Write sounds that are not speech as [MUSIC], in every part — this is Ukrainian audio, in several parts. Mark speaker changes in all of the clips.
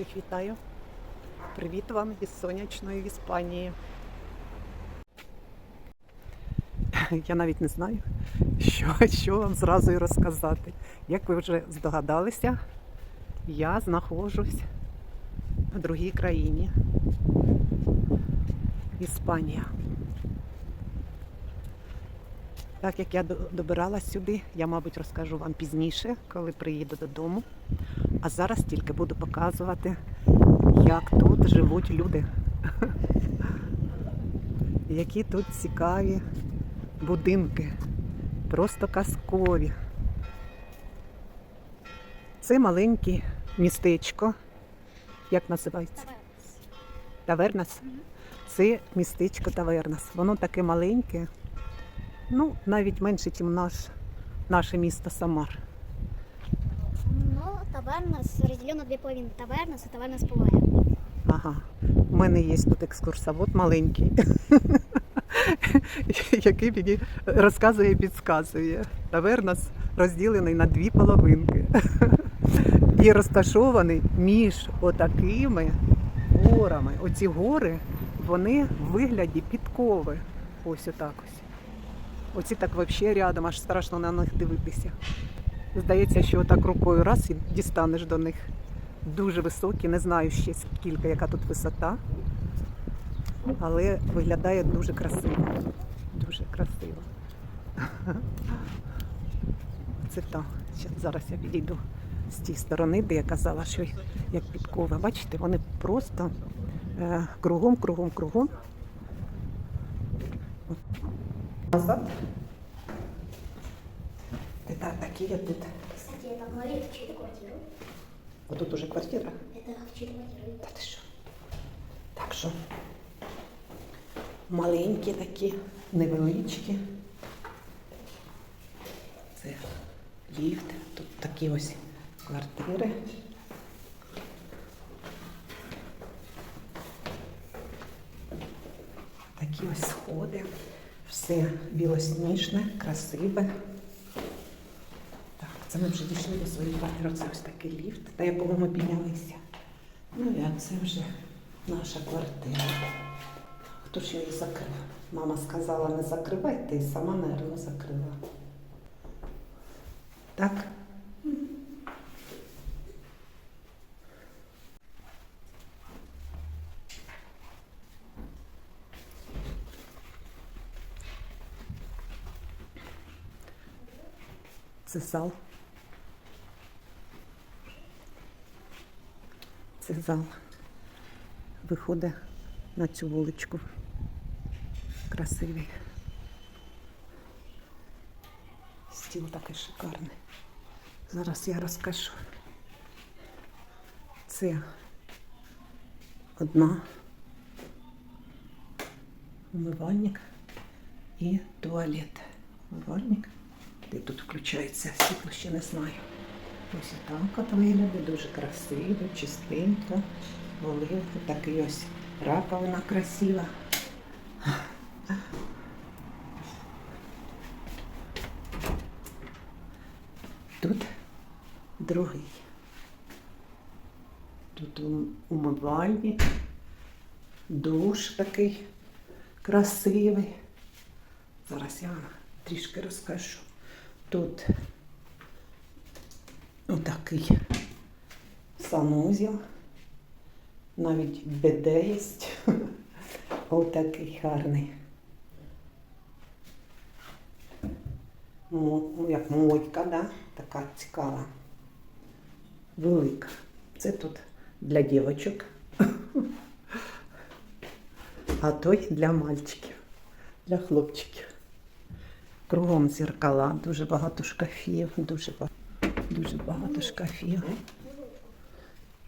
Speaker 1: Всіх вітаю. Привіт вам із сонячної Іспанії. Я навіть не знаю, що, що вам зразу і розказати. Як ви вже здогадалися, я знаходжусь в другій країні. Іспанія. Так як я добиралась сюди, я, мабуть, розкажу вам пізніше, коли приїду додому. А зараз тільки буду показувати, як тут живуть люди. [LAUGHS] Які тут цікаві будинки. Просто казкові. Це маленьке містечко. Як називається? Тавернас. Це містечко Тавернас. Воно таке маленьке. Ну, навіть менше, ніж наш, наше місто Самар.
Speaker 2: Тавернас розділено дві половини. Тавернас і тавернас полоя.
Speaker 1: Ага. У мене є тут екскурсовод маленький, [LAUGHS] який мені розказує і підказує. Тавернас розділений на дві половинки. І розташований між отакими горами. Оці гори, вони в вигляді підкови. Ось отак ось. Оці так взагалі рядом, аж страшно на них дивитися. Здається, що отак рукою раз і дістанеш до них. Дуже високі, не знаю ще скільки, яка тут висота, але виглядає дуже красиво. Дуже красиво. [LAUGHS] Це так. Зараз я підійду з тієї сторони, де я казала, що як підкови. Бачите, вони просто е, кругом, кругом, кругом. Назад. Це так, такі тут.
Speaker 2: Кстати, я так говорю, в чью квартиру?
Speaker 1: Отут уже квартира.
Speaker 2: Это в чью квартиру?
Speaker 1: Та ти що? Так що маленькі такі, невеличкі. Це ліфт. Тут такі ось квартири. Такі ось сходи. Все білосніжне, красиве. Це ми вже дійшли до своєї квартири. Це ось такий ліфт, на якому ми піднялися. Ну і це вже наша квартира. Хто ж її закрив? Мама сказала, не закривайте, і сама, нервно закрила. Так? Це зал. Це зал. Виходить на цю вуличку. Красивий. Стіл такий шикарний. Зараз я розкажу. Це одна умивальник і туалет. Умивальник. Де тут включається світло, ще не знаю. Ось так от виглядає, дуже красиво, чистенько. Олив, такий ось раковина красива. Тут другий. Тут умивальник, душ такий красивий. Зараз я трішки розкажу. Тут отакий санузел, навіть биде є. [LAUGHS] Отакий гарний. Ну, як мойка, да? така цікава. Велика. Це тут для дівочок. [LAUGHS] А той для мальчиків, для хлопчиків. Кругом зеркала, дуже багато шкафів, дуже багато, дуже багато шкафів.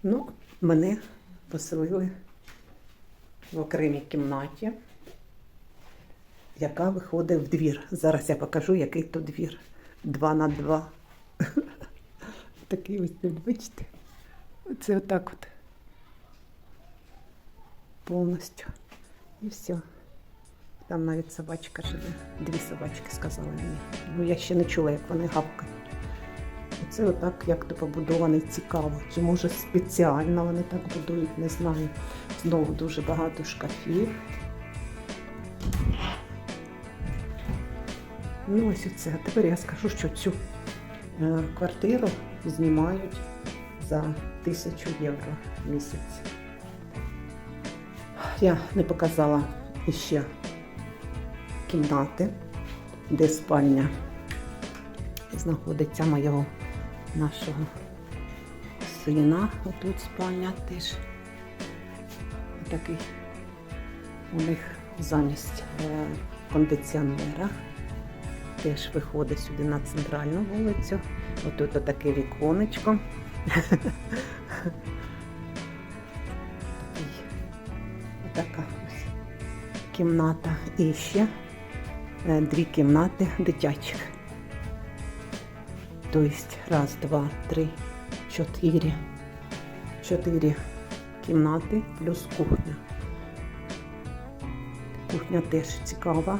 Speaker 1: Ну, мене поселили в окремій кімнаті, яка виходить в двір. Зараз я покажу, який то двір. Два на два. [LAUGHS] Такий ось тут, бачите? Оце отак от. Повністю. І все. Там навіть собачка живе. Дві собачки сказали мені. Ну, я ще не чула, як вони гавкають. Це отак як то побудований цікаво. Чи може спеціально вони так будують, не знаю. Знову дуже багато шкафів. Ну, ось оце. А тепер я скажу, що цю е, квартиру знімають за тисячу євро в місяць. Я не показала іще кімнати, де спальня знаходиться моєго нашого сина. Отут спальня теж. Такий у них замість е, кондиціонера. Теж виходить сюди на центральну вулицю. Отут отаке віконечко. Отака ось кімната. І ще е, дві кімнати дитячих. Тобто раз, два, три, чотири. Чотири кімнати плюс кухня. Кухня теж цікава.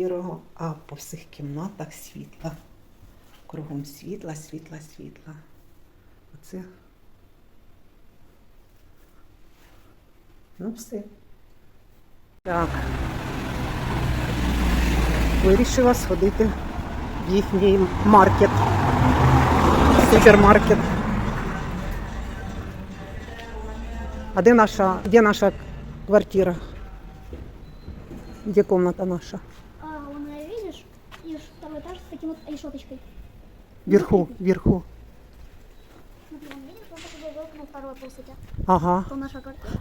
Speaker 1: Сірого, а по всіх кімнатах світла. Кругом світла, світла, світла. Оце. Ну, все. Так. Вирішила сходити в їхній маркет. Супермаркет. А де наша, де наша квартира? Где комната наша?
Speaker 2: Таким вот решеточкой.
Speaker 1: Вверху, вверху.
Speaker 2: Вот.
Speaker 1: Ага.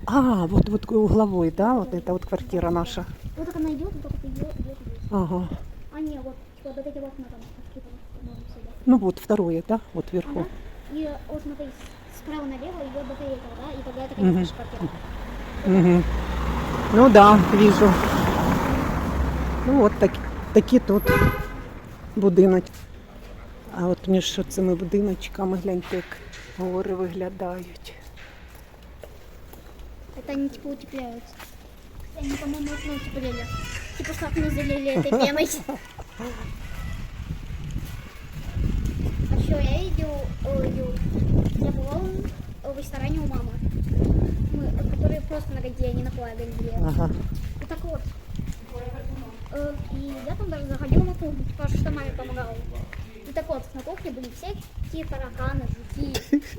Speaker 1: А, вот, вот угловой, да, вот это вот квартира наша.
Speaker 2: Вот так она идет, вот так вот идет, идет.
Speaker 1: Ага.
Speaker 2: А не, вот, типа, вот эти окна там, вот.
Speaker 1: Ну вот второе, да, вот вверху.
Speaker 2: Ага. И вот смотри, справа налево идет батарейка, да, и тогда это, конечно, наша квартира.
Speaker 1: Угу. Ну да, вижу. Ну от так, такі тут будиночки. А от між цими будиночками гляньте, як гори виглядають.
Speaker 2: Это они, типа, утепляются. Они, по-моему, окно утеплили. Типа, как мы залили этой пеной. А еще я видел, ой, я была в ресторане у мамы. Мы, которые просто на годе, а не на плаге.
Speaker 1: Ага.
Speaker 2: И так вот. Э, И я там даже заходила на кухню, потому что маме помогала. И так вот, на кухне были всякие тараканы, жуки,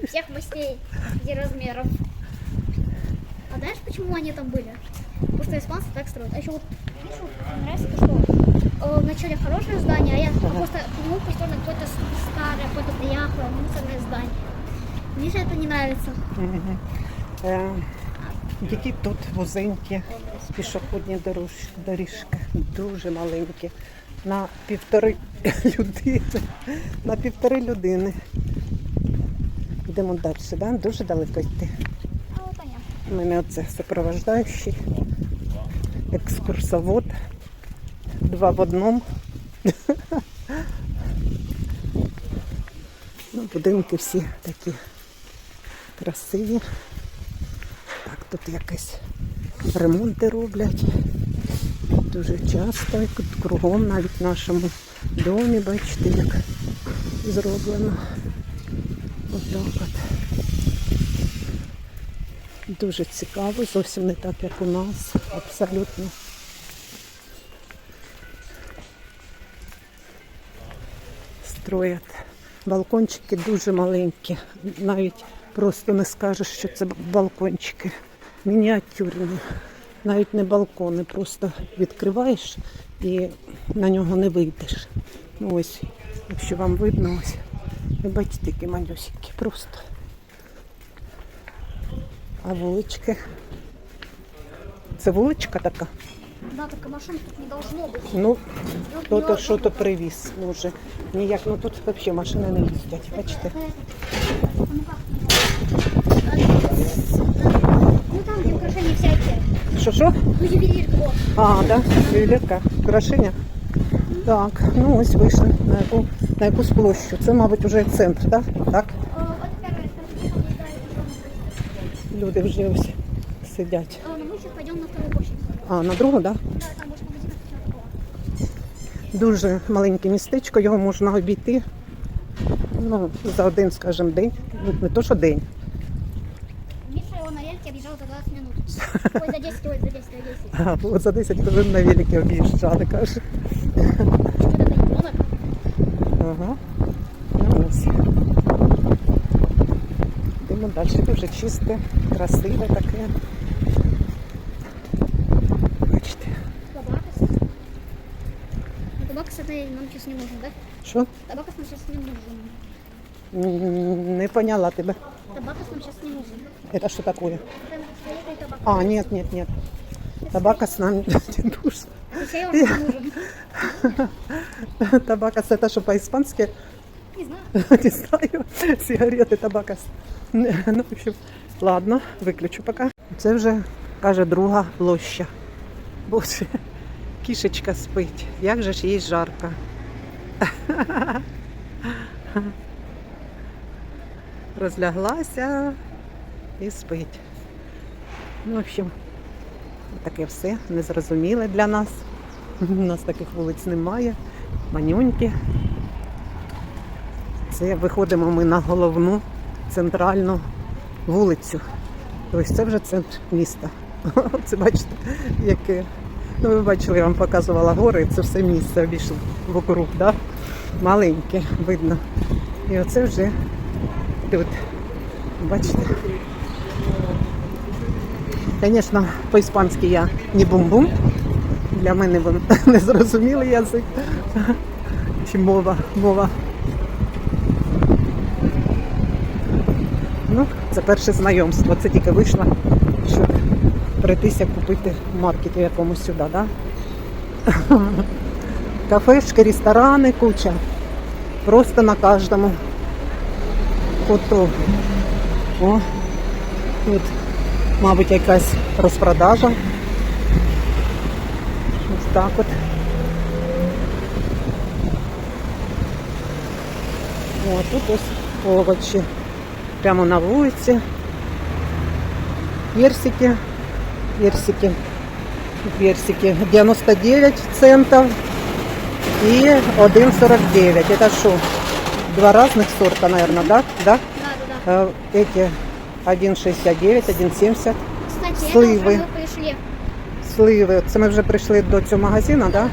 Speaker 2: всех мастей и размеров. А знаешь, почему они там были? Потому что испанцы так строят. А еще вот, видишь, вот, мне нравится то, что э, вначале хорошее здание, а я просто к нему построено какое-то с- старое, какое-то дряхлое, мусорное здание. Мне же это не нравится.
Speaker 1: Мгм. Е, які тут вузенькі пішохідні доріжки, дуже маленькі. На півтори [LAUGHS] людини. На півтори людини. Йдемо далі, да? дуже далеко йти. У мене оце супроводжаючий, екскурсовод, два в одному. [LAUGHS] Ну, будинки всі такі красиві. Так, тут якісь ремонти роблять. Дуже часто, кругом, навіть в нашому домі, бачите, як зроблено. Отак от. Дуже цікаво, зовсім не так, як у нас. Абсолютно. Строять. Балкончики дуже маленькі. Навіть просто не скажеш, що це балкончики. Мініатюрні. Навіть не балкони, просто відкриваєш і на нього не вийдеш. Ну ось Якщо вам видно ось. Ви бачите, які малюсенькі просто. А вулички. Це вуличка така?
Speaker 2: Да, только машин тут не должно быть.
Speaker 1: Ну, хто-то що-то привіз. Може. Ніяк, ну тут взагалі машини не їздять. Бачите?
Speaker 2: Ну как? Ну там, где украшения всякие.
Speaker 1: Що що?
Speaker 2: Ну, ювелирка, вот.
Speaker 1: А, да, ювелірка, украшення. Так, ну ось вийшли на яку на якусь площу. Це, мабуть, вже центр, так? Так?
Speaker 2: Э, Вот первое, это там, где, да, это там.
Speaker 1: Люди вже ось сидять.
Speaker 2: Э, Но мы сейчас пойдем на вторую площадь.
Speaker 1: А, на другу, так? Да?
Speaker 2: Да, там больше магазинов всего такого.
Speaker 1: Дуже маленьке містечко, його можна обійти ну, за один, скажімо, день. Ну, Не то, що день.
Speaker 2: Ой, за 10, ой, за 10, за 10.
Speaker 1: А, от за 10 хвилин на великі об'їжджали, каже.
Speaker 2: Вот это ребенок.
Speaker 1: Ага. Ну, ось. Йдемо далі. Дуже чисте, красиве таке. Бачите.
Speaker 2: Табакас. Ну, табакас это нам сейчас не нужен, да?
Speaker 1: Що?
Speaker 2: Табакас нам сейчас не нужен.
Speaker 1: М, Не поняла тебе.
Speaker 2: Табакас нам сейчас не нужен.
Speaker 1: Это что такое?
Speaker 2: Там фиолетовый табак.
Speaker 1: А, нет, нет, нет. Табака с нами [LAUGHS] не нужен. [LAUGHS] Табакас это что по-испански?
Speaker 2: Не знаю. [LAUGHS]
Speaker 1: Не знаю. Сигарети, табакас. Ну, в общем, ладно, виключу поки. Це вже, каже, друга площа. Боже, кішечка спить. Як же ж їй жарко. Розляглася і спить. Ну, в общем, таке все незрозуміле для нас. У нас таких вулиць немає. Манюньки. Це виходимо ми на головну центральну вулицю. Ось це вже центр міста. [LAUGHS] Це бачите, яке. Ну, ви бачили, я вам показувала гори, це все місце обійшло вокруг, да? маленьке, видно. І оце вже тут. Бачите? Звісно, по-іспанськи я не бум-бум. Для мене він [LAUGHS] незрозумілий язик. Чи мова, мова Ну, це перше знайомство. Це тільки вийшла, щоб прийтися купити в маркеті якомусь сюди, да? [LAUGHS] Кафешки, ресторани, куча. Просто на кожному куту. О, тут, мабуть, якась розпродажа. Ось так от. О, тут ось овочі прямо на вулиці. Персики, персики, персики 99 центов и 1,49. Это что? Два разных сорта, наверное, да? Да?
Speaker 2: Да, да, да.
Speaker 1: Э, Эти 1,69, 1,70.
Speaker 2: Кстати,
Speaker 1: Сливы.
Speaker 2: это уже мы пришли.
Speaker 1: Сливи. Це ми вже прийшли до цього магазину, да?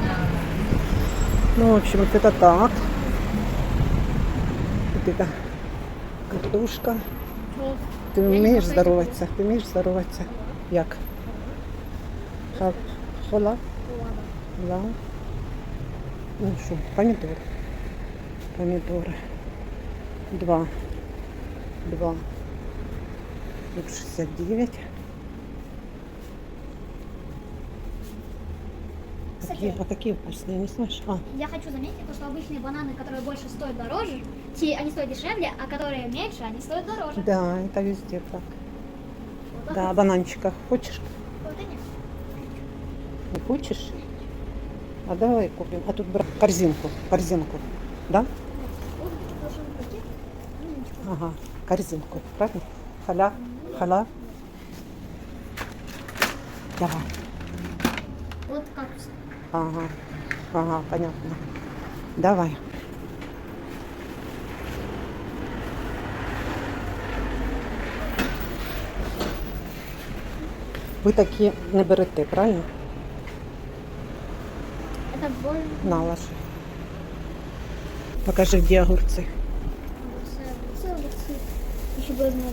Speaker 1: Ну, в общем, вот это так. Вот это картошка.
Speaker 2: Вот.
Speaker 1: Ти
Speaker 2: Я не
Speaker 1: вмієш
Speaker 2: знаю,
Speaker 1: здороватися? Ти вмієш здороватися? Як? Ха- Хола? Ла. Ну що, помідор. Помідори. Два. Два. Тут 69. Такие,
Speaker 2: Кстати,
Speaker 1: а какие вкусные, не знаешь? А,
Speaker 2: я хочу заметить, то, что обычные бананы, которые больше стоят дороже, те, они стоят дешевле, а которые меньше, они стоят дороже.
Speaker 1: да, это везде так.
Speaker 2: Вот
Speaker 1: Да,
Speaker 2: вот.
Speaker 1: бананчика хочешь?
Speaker 2: Вот они.
Speaker 1: Не хочешь? А давай купим. А тут бра- корзинку, корзинку, да?
Speaker 2: Вот. Ну.
Speaker 1: Ага, корзинку, правильно? Халя, халя. Давай.
Speaker 2: Вот кактус.
Speaker 1: Ага, ага, понятно. Давай. Ви такі не берете, правильно?
Speaker 2: Это больно.
Speaker 1: На лаше. Покажи, де огурці.
Speaker 2: Еще бы знал,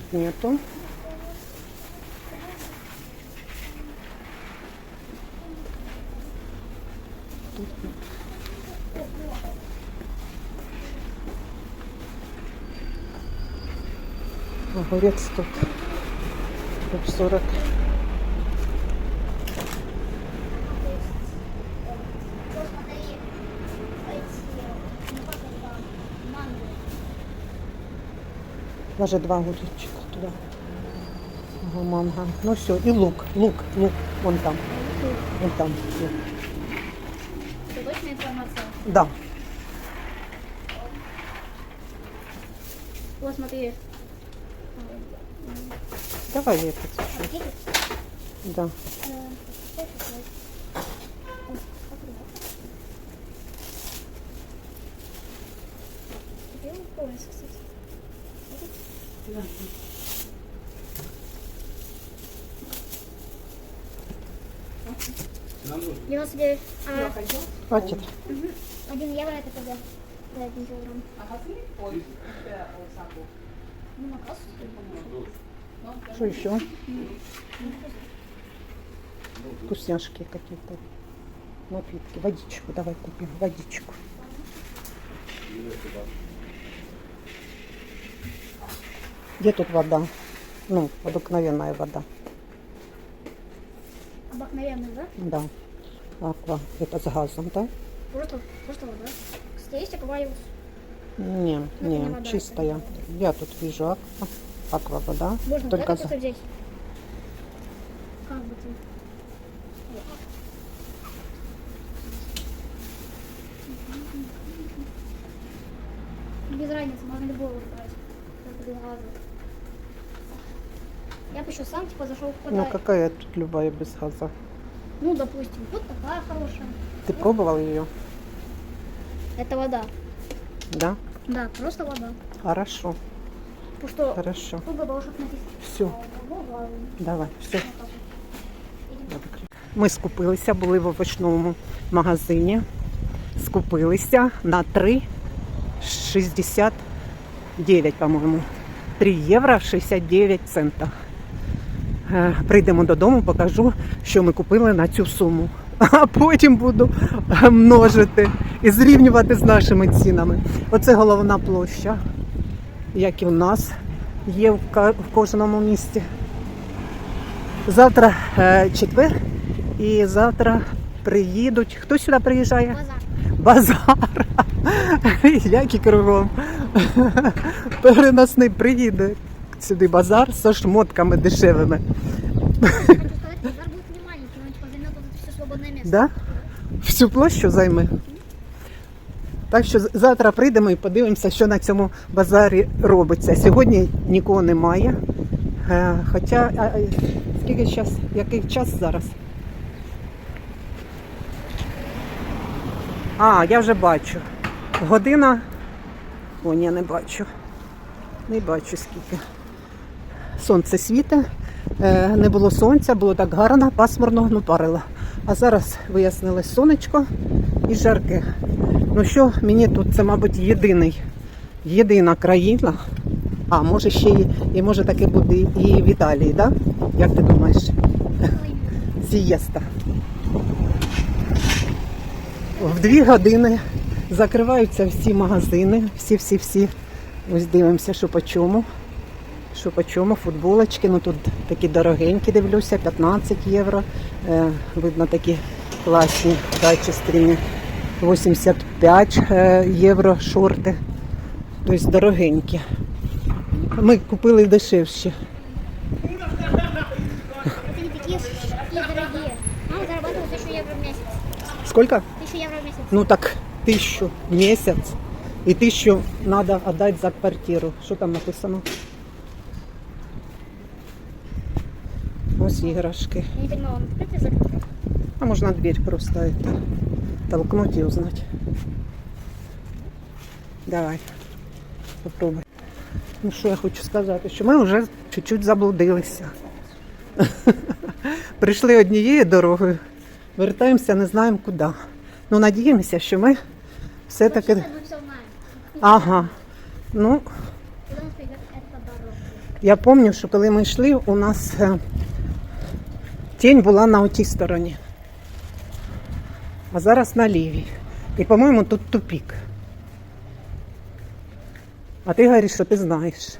Speaker 2: тут нету. Тут
Speaker 1: нет. Огурец тут. 40. Даже два огурчика туда. Манго. Ну все, и лук, лук, лук. Вон там, вон там.
Speaker 2: Это точная информация.
Speaker 1: Да.
Speaker 2: Вот смотри.
Speaker 1: Давай я это.
Speaker 2: Пакетик.
Speaker 1: Да.
Speaker 2: 99. А,
Speaker 1: Хватит.
Speaker 2: угу. 1 евро это тогда. Да, 1 килограмм. Что
Speaker 1: еще? Вкусняшки какие-то. Напитки. Водичку давай купим. Водичку. Где тут вода? Ну, обыкновенная вода.
Speaker 2: Обыкновенный, да?
Speaker 1: Да. Аква. Это с газом, да?
Speaker 2: Просто, просто вода. Кстати, есть аквариус.
Speaker 1: Не,
Speaker 2: Ну, это не
Speaker 1: не,
Speaker 2: вода,
Speaker 1: чистая. Я тут вижу аква. Аква вода.
Speaker 2: Можно
Speaker 1: Только за-
Speaker 2: взять? Как бы ты? Без разницы, можно любого брать. Только без газа. Я бы еще сам типа зашел в
Speaker 1: Ну
Speaker 2: подарок.
Speaker 1: какая тут любая без газа?
Speaker 2: Ну, допустим, вот такая хорошая.
Speaker 1: Ты пробовал ее?
Speaker 2: Это вода.
Speaker 1: Да?
Speaker 2: Да, просто вода.
Speaker 1: Хорошо,
Speaker 2: Потому что
Speaker 1: хорошо.
Speaker 2: тут бы должен написано.
Speaker 1: Все, давай, все. Ми скупилися, були в овочному магазині. Скупилися на 3,69, по-моєму. 3 євро 69 центів. Е, Прийдемо додому, покажу, що ми купили на цю суму. [LAUGHS] А потім буду е, множити і зрівнювати з нашими цінами. Оце головна площа, як і у нас є в в кожному місті. Завтра е, четвер, і завтра приїдуть. Хто сюди приїжджає?
Speaker 2: Базар.
Speaker 1: Базар. [LAUGHS] Як і кругом. [LAUGHS] Переносний приїде сюди базар зі шмотками дешевими.
Speaker 2: Базар будет не маленький, он типа займет все свободное место.
Speaker 1: Да? Всю площу займе. Так що завтра прийдемо і подивимося, що на цьому базарі робиться. Сьогодні нікого немає. Е, Хоча, а, а, скільки час, який час зараз? А, я вже бачу. Година. О, ні, не бачу. Не бачу скільки. Сонце світе. Е, Не було сонця, було так гарно, пасмурно, ну парило. А зараз вияснилось сонечко і жарке. Ну що, мені тут це, мабуть, єдиний, єдина країна. А, може ще і, і може таке буде і в Італії, да? Як ти думаєш? Сієста. В дві години закриваються всі магазини, всі-всі-всі. Ось дивимося, що по чому. Що по чому, футболочки, ну тут такі дорогенькі, дивлюся, 15 євро. Е, видно такі класні, качественні. 85 е, євро шорти. Тобто дорогенькі. Ми купили дешевші.
Speaker 2: Это не такие, такие дорогие. Мама зарабатывает 1000 евро в месяц.
Speaker 1: Сколько?
Speaker 2: 1000 евро в месяц.
Speaker 1: Ну так тисячу в місяць. І тисячу треба віддати за квартиру. Що там написано? Ось іграшки.
Speaker 2: Я не понимаю, он открыт или закрыт?
Speaker 1: А можно дверь просто это толкнуть и узнать. Давай, попробуй. Ну що я хочу сказати, що ми вже чуть-чуть заблудилися. [LAUGHS] Прийшли однією дорогою, вертаємося, не знаємо куди. Ну, надіємося, що ми все-таки.
Speaker 2: Вообще, Мы все знаем.
Speaker 1: Ага. Ну,
Speaker 2: Куда нас приведет эта дорога?
Speaker 1: я пам'ятаю, що коли ми йшли, у нас е, тінь була на отій стороні. а зараз на лівій. І, по-моєму, тут тупік. А ти говориш, що ти знаєш.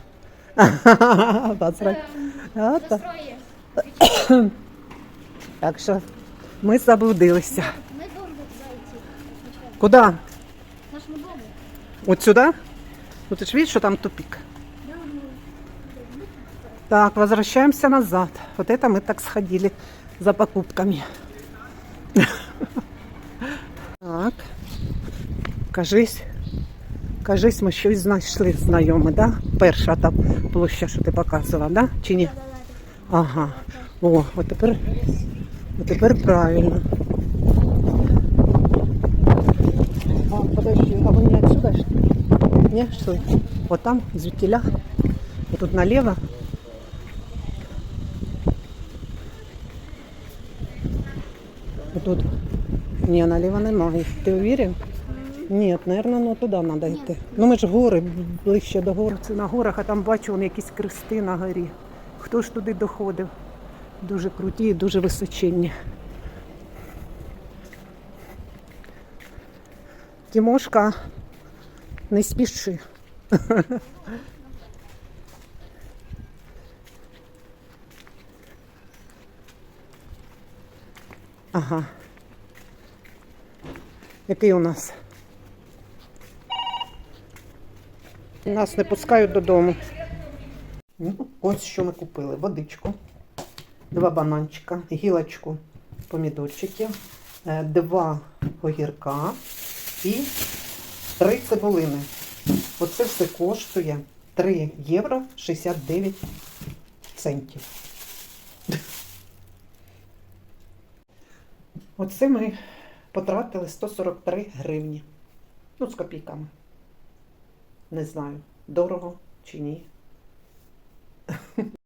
Speaker 1: [LAUGHS] [COUGHS] Так. Що ми заблудилися.
Speaker 2: Ми туда идти.
Speaker 1: Куди?
Speaker 2: Нашему дому.
Speaker 1: От сюди? Ну ти ж бачиш, що там тупік.
Speaker 2: Да, ну,
Speaker 1: Так, возвращаемся назад. Вот это мы так сходили за покупками. Так. Кажись, кажись, ми щось знайшли знайоме, да? Перша та площа, що ти показувала, да? Чи ні?
Speaker 2: да-да-да.
Speaker 1: Ага. О, от тепер, от тепер правильно. А, подожди, а вы не отсюда шли? Не, шли? Вот там, звідтіля. Вот тут налево. Тут. Не, налево немає. Ти уверен? Ні, наверное, ну туди треба йти. Ну ми ж гори, ближче до гор. Це на горах, а там бачу вон якісь крести на горі. Хто ж туди доходив? Дуже круті і дуже височенні. Тимошка, не спіши. [LAUGHS] Ага. Який у нас? Нас не пускають додому. Ну, ось що ми купили: водичку, два бананчика, гілочку помідорчиків, е, два огірка і три цибулини. Оце все коштує 3 євро 69 центів. Оце ми потратили 143 гривні. Ну, з копійками. Не знаю, дорого чи ні.